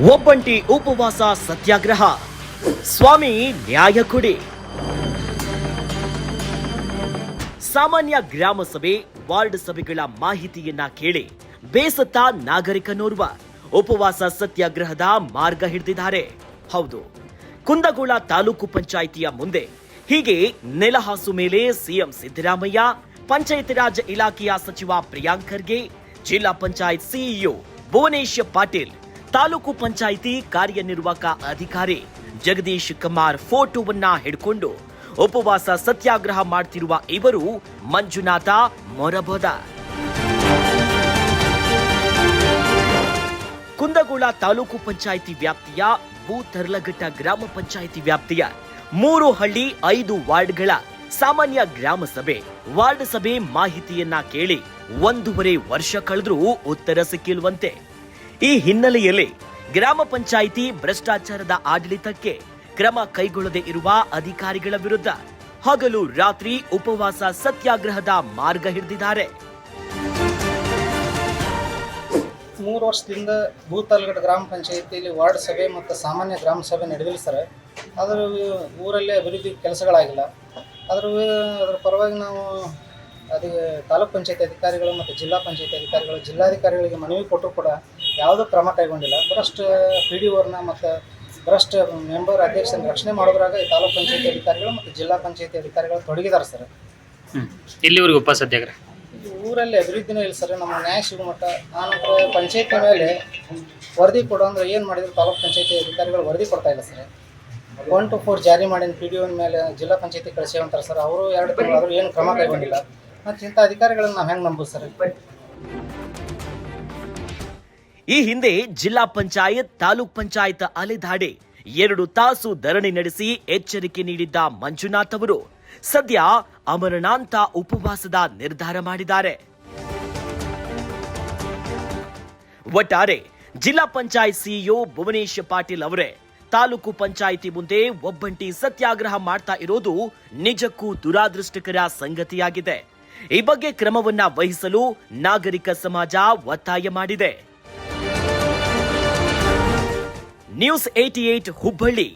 ಒಬ್ಬಂಟಿ ಉಪವಾಸ ಸತ್ಯಾಗ್ರಹ. ಸ್ವಾಮಿ ನ್ಯಾಯ ಕೊಡಿ. ಸಾಮಾನ್ಯ ಗ್ರಾಮ ಸಭೆ ವಾರ್ಡ್ ಸಭೆಗಳ ಮಾಹಿತಿಯನ್ನ ಕೇಳಿ ಬೇಸತ್ತ ನಾಗರಿಕನೋರ್ವ ಉಪವಾಸ ಸತ್ಯಾಗ್ರಹದ ಮಾರ್ಗ ಹಿಡಿದಿದ್ದಾರೆ. ಹೌದು, ಕುಂದಗೋಳ ತಾಲೂಕು ಪಂಚಾಯಿತಿಯ ಮುಂದೆ. ಹೀಗೆ ನೆಲಹಾಸು ಮೇಲೆ ಸಿಎಂ ಸಿದ್ದರಾಮಯ್ಯ, ಪಂಚಾಯತ್ ರಾಜ್ ಇಲಾಖೆಯ ಸಚಿವ ಪ್ರಿಯಾಂಕ್ ಖರ್ಗೆ, ಜಿಲ್ಲಾ ಪಂಚಾಯತ್ ಸಿಇಒ ಭುವನೇಶ್ ಪಾಟೀಲ್ ತಾಲೂಕು ಪಂಚಾಯಿತಿ ಕಾರ್ಯನಿರ್ವಾಹಕ ಅಧಿಕಾರಿ ಜಗದೀಶ್ ಕುಮಾರ್ ಫೋಟೋವನ್ನ ಹಿಡ್ಕೊಂಡು ಉಪವಾಸ ಸತ್ಯಾಗ್ರಹ ಮಾಡ್ತಿರುವ ಇವರು ಮಂಜುನಾಥ ಮೊರಬೋದ. ಕುಂದಗೋಳ ತಾಲೂಕು ಪಂಚಾಯಿತಿ ವ್ಯಾಪ್ತಿಯ ಭೂತರ್ಲಘಟ್ಟ ಗ್ರಾಮ ಪಂಚಾಯಿತಿ ವ್ಯಾಪ್ತಿಯ ಮೂರು ಹಳ್ಳಿ ಐದು ವಾರ್ಡ್ಗಳ ಸಾಮಾನ್ಯ ಗ್ರಾಮ ಸಭೆ. ವಾರ್ಡ್ ಸಭೆ ಮಾಹಿತಿಯನ್ನ ಕೇಳಿ ಒಂದೂವರೆ ವರ್ಷ ಕಳೆದ್ರೂ ಉತ್ತರ ಸಿಕ್ಕಿಲ್ವಂತೆ. ಈ ಹಿನ್ನೆಲೆಯಲ್ಲಿ ಗ್ರಾಮ ಪಂಚಾಯಿತಿ ಭ್ರಷ್ಟಾಚಾರದ ಆಡಳಿತಕ್ಕೆ ಕ್ರಮ ಕೈಗೊಳ್ಳದೆ ಇರುವ ಅಧಿಕಾರಿಗಳ ವಿರುದ್ಧ ಹಗಲು ರಾತ್ರಿ ಉಪವಾಸ ಸತ್ಯಾಗ್ರಹದ ಮಾರ್ಗ ಹಿಡಿದಿದ್ದಾರೆ. ಮೂರು ವರ್ಷದಿಂದ ಭೂತಾಲ್ಗಡ ಗ್ರಾಮ ಪಂಚಾಯಿತಿಯಲ್ಲಿ ವಾರ್ಡ್ ಸಭೆ ಮತ್ತು ಸಾಮಾನ್ಯ ಗ್ರಾಮ ಸಭೆ ನಡೆದಿಲ್ಲ ಸರ್ ಅದರ ಊರಲ್ಲೇ ಅಭಿವೃದ್ಧಿ ಕೆಲಸಗಳಾಗಿಲ್ಲ. ಅದರ ಅದರ ಪರವಾಗಿ ನಾವು ಅದೇ ತಾಲೂಕ್ ಪಂಚಾಯತಿ ಅಧಿಕಾರಿಗಳು ಮತ್ತು ಜಿಲ್ಲಾ ಪಂಚಾಯತಿ ಅಧಿಕಾರಿಗಳು, ಜಿಲ್ಲಾಧಿಕಾರಿಗಳಿಗೆ ಮನವಿ ಕೊಟ್ಟರು ಕೂಡ ಯಾವುದೂ ಕ್ರಮ ಕೈಗೊಂಡಿಲ್ಲ. ಭ್ರಷ್ಟ ಪಿ ಡಿ ಓರ್ನ ಮತ್ತು ಭ್ರಷ್ಟ ಮೆಂಬರ್ ಅಧ್ಯಕ್ಷನ ರಕ್ಷಣೆ ಮಾಡೋದ್ರಾಗ ಈ ತಾಲೂಕ್ ಪಂಚಾಯತಿ ಅಧಿಕಾರಿಗಳು ಮತ್ತು ಜಿಲ್ಲಾ ಪಂಚಾಯತಿ ಅಧಿಕಾರಿಗಳು ತೊಡಗಿದ್ದಾರೆ ಸರ್. ಇಲ್ಲಿವರೆಗೂ ಉಪ ಊರಲ್ಲಿ ಅಭಿವೃದ್ಧಿನೂ ಇಲ್ಲ ಸರ್. ನಮ್ಮ ನ್ಯಾಯ ಸಿಗೋ ಮಟ್ಟ. ಆನಂತರ ಪಂಚಾಯತಿ ಮೇಲೆ ವರದಿ ಕೊಡು ಅಂದ್ರೆ ಏನು ಮಾಡಿದ್ರು ತಾಲೂಕ್ ಪಂಚಾಯತಿ ಅಧಿಕಾರಿಗಳು ವರದಿ ಕೊಡ್ತಾ ಇಲ್ಲ ಸರ್. ಒನ್ ಟು ಫೋರ್ ಜಾರಿ ಮಾಡಿದ ಪಿ ಡಿ ಒನ್ ಮೇಲೆ ಜಿಲ್ಲಾ ಪಂಚಾಯತಿ ಕಳಿಸಿ ಅಂತಾರೆ ಸರ್. ಅವರು ಎರಡು ತಿಂಗಳು ಆದರೂ ಏನು ಕ್ರಮ ಕೈಗೊಂಡಿಲ್ಲ. ಮತ್ತು ಇಂಥ ಅಧಿಕಾರಿಗಳನ್ನು ನಾವು ಹೆಂಗೆ ನಂಬೋದು ಸರ್? ಈ ಹಿಂದೆ ಜಿಲ್ಲಾ ಪಂಚಾಯತ್, ತಾಲೂಕ್ ಪಂಚಾಯತ್ ಅಲೆದಾಡಿ ಎರಡು ತಾಸು ಧರಣಿ ನಡೆಸಿ ಎಚ್ಚರಿಕೆ ನೀಡಿದ್ದ ಮಂಜುನಾಥ್ ಅವರು ಸದ್ಯ ಅಮರಣಾಂತ ಉಪವಾಸದ ನಿರ್ಧಾರ ಮಾಡಿದ್ದಾರೆ. ಒಟ್ಟಾರೆ ಜಿಲ್ಲಾ ಪಂಚಾಯತ್ ಸಿಇಒ ಭುವನೇಶ್ ಪಾಟೀಲ್ ಅವರೇ ತಾಲೂಕು ಪಂಚಾಯಿತಿ ಮುಂದೆ ಒಬ್ಬಂಟಿ ಸತ್ಯಾಗ್ರಹ ಮಾಡ್ತಾ ಇರೋದು ನಿಜಕ್ಕೂ ದುರಾದೃಷ್ಟಕರ ಸಂಗತಿಯಾಗಿದೆ. ಈ ಬಗ್ಗೆ ಕ್ರಮವನ್ನ ವಹಿಸಲು ನಾಗರಿಕ ಸಮಾಜ ಒತ್ತಾಯ ಮಾಡಿದೆ. News eighty eight Hubballi